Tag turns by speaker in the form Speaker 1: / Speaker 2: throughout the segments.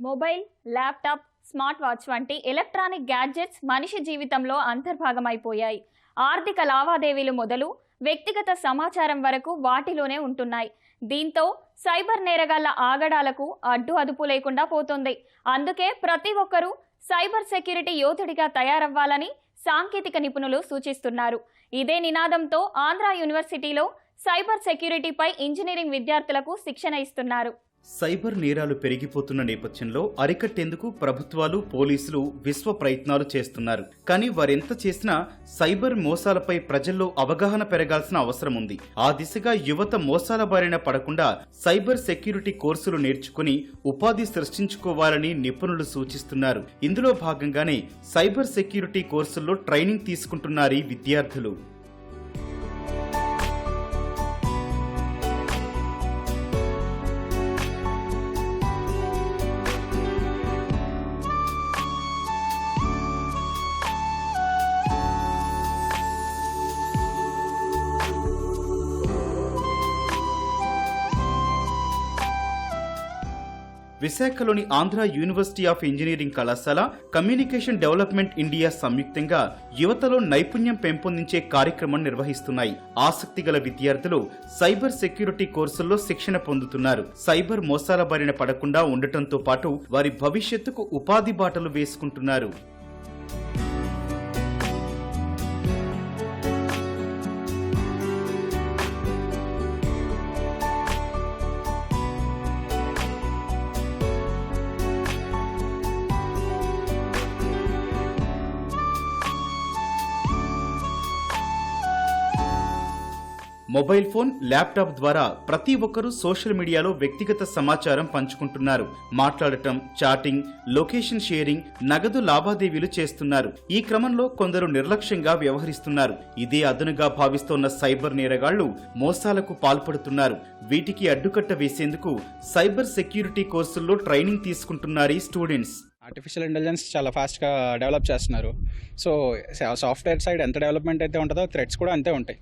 Speaker 1: Mobile laptop smart watch వంటి electronic gadgets మనిషి జీవితంలో అంతర్భాగమైపోయాయి. ఆర్థిక లావాదేవీలు మొదలు వ్యక్తిగత సమాచారం వరకు వాటిలోనే ఉంటున్నాయి. దీంతో సైబర్ నేరగాళ్ళ ఆగడాలకు అడ్డు అదుపు లేకుండా పోతుంది. అందుకే ప్రతి ఒక్కరూ సైబర్ సెక్యూరిటీ యోధుడిగా తయారవ్వాలని సాంకేతిక నిపుణులు సూచిస్తున్నారు. ఇదే నినాదంతో ఆంధ్ర యూనివర్సిటీలో సైబర్ సెక్యూరిటీపై ఇంజనీరింగ్ విద్యార్థులకు శిక్షణ ఇస్తున్నారు.
Speaker 2: సైబర్ నేరాలు పెరిగిపోతున్న నేపథ్యంలో అరికట్టేందుకు ప్రభుత్వాలు పోలీసులు విశ్వ ప్రయత్నాలు చేస్తున్నారు. కానీ వారెంత చేసినా సైబర్ మోసాలపై ప్రజల్లో అవగాహన పెరగాల్సిన అవసరం ఉంది. ఆ దిశగా యువత మోసాల బారిన పడకుండా సైబర్ సెక్యూరిటీ కోర్సులు నేర్చుకుని ఉపాధి సృష్టించుకోవాలని నిపుణులు సూచిస్తున్నారు. ఇందులో భాగంగానే సైబర్ సెక్యూరిటీ కోర్సుల్లో ట్రైనింగ్ తీసుకుంటున్నారు విద్యార్థులు. విశాఖలోని ఆంధ్ర యూనివర్సిటీ ఆఫ్ ఇంజనీరింగ్ కళాశాల కమ్యూనికేషన్ డెవలప్మెంట్ ఇండియా సంయుక్తంగా యువతలో నైపుణ్యం పెంపొందించే కార్యక్రమం నిర్వహిస్తున్నాయి. ఆసక్తి గల విద్యార్థులు సైబర్ సెక్యూరిటీ కోర్సుల్లో శిక్షణ పొందుతున్నారు. సైబర్ మోసాల బారిన పడకుండా ఉండటంతో పాటు వారి భవిష్యత్తుకు ఉపాధి బాటలు వేసుకుంటున్నారు. మొబైల్ ఫోన్ ల్యాప్టాప్ ద్వారా ప్రతి ఒక్కరూ సోషల్ మీడియాలో వ్యక్తిగత సమాచారం పంచుకుంటున్నారు. మాట్లాడటం చాటింగ్ లొకేషన్ షేరింగ్ నగదు లావాదేవీలు చేస్తున్నారు. ఈ క్రమంలో కొందరు నిర్లక్ష్యంగా వ్యవహరిస్తున్నారు. ఇదే అదునుగా భావిస్తోన్న సైబర్ నేరగాళ్ళు మోసాలకు పాల్పడుతున్నారు. వీటికి అడ్డుకట్ట వేసేందుకు సైబర్ సెక్యూరిటీ కోర్సుల్లో ట్రైనింగ్ తీసుకుంటున్నారు ఈ స్టూడెంట్స్.
Speaker 3: ఆర్టిఫిషియల్ ఇంటెలిజెన్స్ చాలా ఫాస్ట్గా డెవలప్ చేస్తున్నారు. సో సాఫ్ట్వేర్ సైడ్ ఎంత డెవలప్మెంట్ అయితే ఉంటుందో థ్రెడ్స్ కూడా అంతే ఉంటాయి.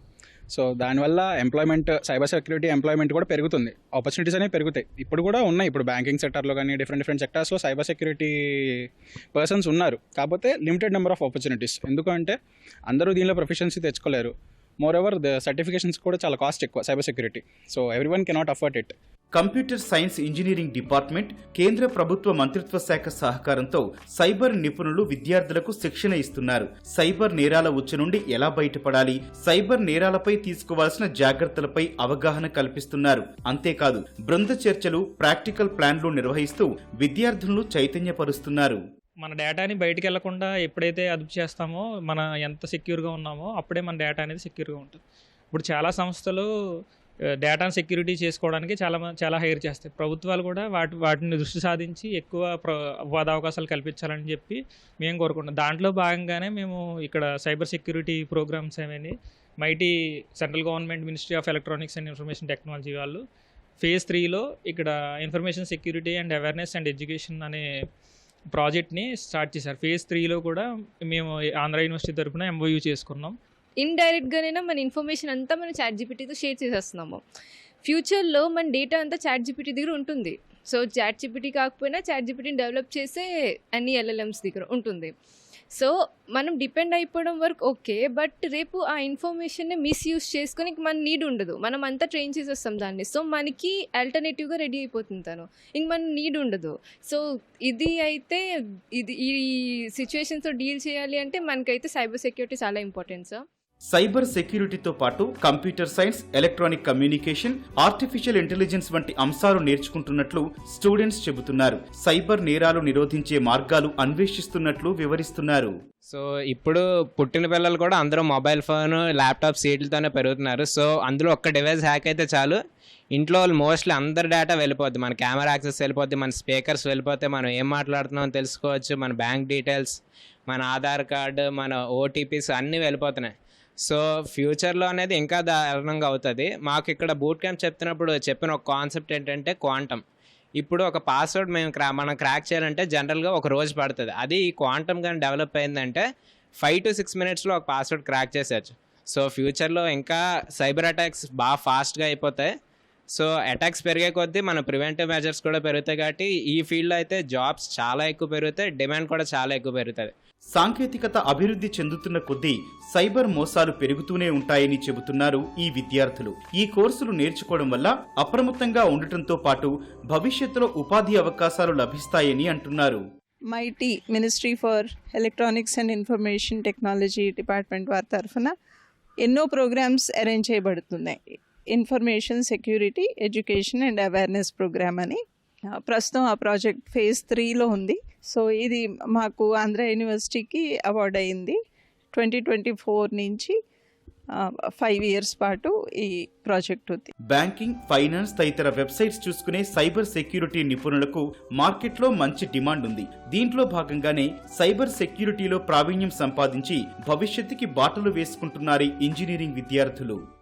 Speaker 3: సో దానివల్ల ఎంప్లాయ్మెంట్ సైబర్ సెక్యూరిటీ ఎంప్లాయ్మెంట్ కూడా పెరుగుతుంది. ఆపర్చునిటీస్ అనేవి పెరుగుతాయి. ఇప్పుడు కూడా ఉన్నాయి. ఇప్పుడు బ్యాంకింగ్ సెక్టర్లో కానీ డిఫరెంట్ డిఫరెంట్ సెక్టర్స్లో సైబర్ సెక్యూరిటీ పర్సన్స్ ఉన్నారు. కాకపోతే లిమిటెడ్ నెంబర్ ఆఫ్ ఆపర్చునిటీస్ ఎందుకంటే అందరూ దీనిలో ప్రొఫెషన్సీ తెచ్చుకోలేరు. మోర్ ఓవర్ ద సర్టిఫికేషన్స్ కూడా చాలా కాస్ట్ ఎక్కువ cyber security so everyone cannot afford it
Speaker 2: computer science engineering department కేంద్ర ప్రభుత్వ మంత్రిత్వ శాఖ సహకారంతో సైబర్ నిపుణులు విద్యార్థులకు శిక్షణ ఇస్తున్నారు. సైబర్ నేరాల ఉచ్చు నుండి ఎలా బయటపడాలి? సైబర్ నేరాలపై తీసుకోవాల్సిన జాగ్రత్తలపై అవగాహన కల్పిస్తున్నారు. అంతేకాదు బృంద చర్చలు ప్రాక్టికల్ ప్లాన్లు నిర్వహిస్తూ విద్యార్థులను చైతన్యపరుస్తున్నారు.
Speaker 4: మన డేటాని బయటికి వెళ్ళకుండా ఎప్పుడైతే అదుపు చేస్తామో మన ఎంత సెక్యూర్గా ఉన్నామో అప్పుడే మన డేటా అనేది సెక్యూర్గా ఉంటుంది. ఇప్పుడు చాలా సంస్థలు డేటాను సెక్యూరిటీ చేసుకోవడానికి చాలా మ- చాలా హైర్ చేస్తాయి. ప్రభుత్వాలు కూడా వాటి వాటిని దృష్టి సాధించి ఎక్కువ ప్ర అవకాశాలు కల్పించాలని చెప్పి మేము కోరుకుంటాం దాంట్లో భాగంగానే మేము ఇక్కడ సైబర్ సెక్యూరిటీ ప్రోగ్రామ్స్ ఏమని MeitY central government ministry of electronics and information technology వాళ్ళు ఫేజ్ త్రీలో ఇక్కడ information security and awareness and education అనే ప్రాజెక్ట్ని స్టార్ట్ చేశారు. ఫేజ్ త్రీలో కూడా మేము ఆంధ్ర యూనివర్సిటీ తరఫున ఎంఓయూ చేసుకున్నాం.
Speaker 5: ఇండైరెక్ట్గానైనా మన ఇన్ఫర్మేషన్ అంతా మనం చాట్ జీపీటీతో షేర్ చేసేస్తున్నాము. ఫ్యూచర్లో మన డేటా అంతా చాట్ జీపీటీ దగ్గర ఉంటుంది. సో చాట్ జీపీటీ కాకపోయినా చాట్ జీపీటీని డెవలప్ చేసే అన్ని ఎల్ఎల్ఎమ్స్ దగ్గర ఉంటుంది. సో మనం డిపెండ్ అయిపోవడం వరకు ఓకే. బట్ రేపు ఆ ఇన్ఫర్మేషన్ని మిస్యూజ్ చేసుకొని మన నీడ్ ఉండదు. మనం అంతా ట్రైన్ చేసేస్తాం దాన్ని. సో మనకి ఆల్టర్నేటివ్గా రెడీ అయిపోతుంది తను. ఇంక మన నీడ్ ఉండదు. సో ఇది అయితే ఇది ఈ సిచ్యువేషన్తో డీల్ చేయాలి అంటే మనకైతే సైబర్ సెక్యూరిటీ చాలా ఇంపార్టెంట్ సార్.
Speaker 2: సైబర్ సెక్యూరిటీతో పాటు computer science electronic communication artificial intelligence వంటి అంశాలు నేర్చుకుంటున్నట్లు స్టూడెంట్స్ చెబుతున్నారు. సైబర్ నేరాలు నిరోధించే మార్గాలు అన్వేషిస్తున్నట్లు వివరిస్తున్నారు.
Speaker 6: సో ఇప్పుడు పుట్టిన పిల్లలు కూడా అందరూ మొబైల్ ఫోన్ ల్యాప్టాప్ సీట్లతోనే పెరుగుతున్నారు. సో అందులో ఒక్క డివైస్ హ్యాక్ అయితే చాలు. ఇంట్లో వాళ్ళు మోస్ట్లీ అందరి డేటా వెళ్ళిపోద్ది. మన కెమెరా యాక్సెస్ వెళ్ళిపోద్ది మన స్పీకర్స్ వెళ్ళిపోతే మనం ఏం మాట్లాడుతున్నామో తెలుసుకోవచ్చు. మన బ్యాంక్ డీటెయిల్స్ మన ఆధార్ కార్డు మన ఓటీపీస్ అన్నీ వెళ్ళిపోతున్నాయి. సో ఫ్యూచర్లో అనేది ఇంకా దారుణంగా అవుతుంది. మాకు ఇక్కడ బూట్ క్యాంప్ చెప్తున్నప్పుడు చెప్పిన ఒక కాన్సెప్ట్ ఏంటంటే క్వాంటమ్ ఇప్పుడు ఒక పాస్వర్డ్ మేము క్రా మనం క్రాక్ చేయాలంటే జనరల్గా ఒక రోజు పడుతుంది. అది ఈ క్వాంటమ్ కానీ డెవలప్ అయిందంటే ఫైవ్ టు సిక్స్ మినిట్స్లో ఒక పాస్వర్డ్ క్రాక్ చేసేయచ్చు. సో ఫ్యూచర్లో ఇంకా సైబర్ అటాక్స్ బాగా ఫాస్ట్గా అయిపోతాయి. సో అటాక్స్ పెరిగే కొద్దీ మన ప్రివెంటివ్ మెజర్స్ కూడా పెరుగుతాయి కాబట్టి ఈ ఫీల్డ్లో అయితే జాబ్స్ చాలా ఎక్కువ పెరుగుతాయి డిమాండ్ కూడా చాలా ఎక్కువ పెరుగుతుంది
Speaker 2: సాంకేతికత అభివృద్ధి చెందుతున్న కొద్దీ సైబర్ మోసాలు పెరుగుతూనే ఉంటాయని చెబుతున్నారు ఈ విద్యార్థులు. ఈ కోర్సులు నేర్చుకోవడం వల్ల అప్రమత్తంగా ఉండటంతో పాటు భవిష్యత్తులో ఉపాధి అవకాశాలు లభిస్తాయని అంటున్నారు.
Speaker 7: MeitY ministry for electronics and information technology department వారి తరఫున ఎన్నో ప్రోగ్రామ్స్ అరేంజ్ చేయబడుతున్నాయి. Information security education and awareness programme అని. ప్రస్తుతం ఆ ప్రాజెక్ట్ ఫేజ్ త్రీలో ఉంది. సో ఇది మాకు ఆంధ్ర యూనివర్సిటీకి అవార్డ్ అయింది. ట్వంటీ ట్వంటీ ఫోర్ నుంచి ఫైవ్ ఇయర్స్ పాటు ఈ ప్రాజెక్ట్ ఉంది.
Speaker 2: బ్యాంకింగ్ ఫైనాన్స్ తదితర వెబ్సైట్స్ చూసుకునే సైబర్ సెక్యూరిటీ నిపుణులకు మార్కెట్లో మంచి డిమాండ్ ఉంది. దీంట్లో భాగంగానే సైబర్ సెక్యూరిటీలో ప్రావీణ్యం సంపాదించి భవిష్యత్తుకి బాటలు వేసుకుంటున్నారు ఇంజనీరింగ్ విద్యార్థులు.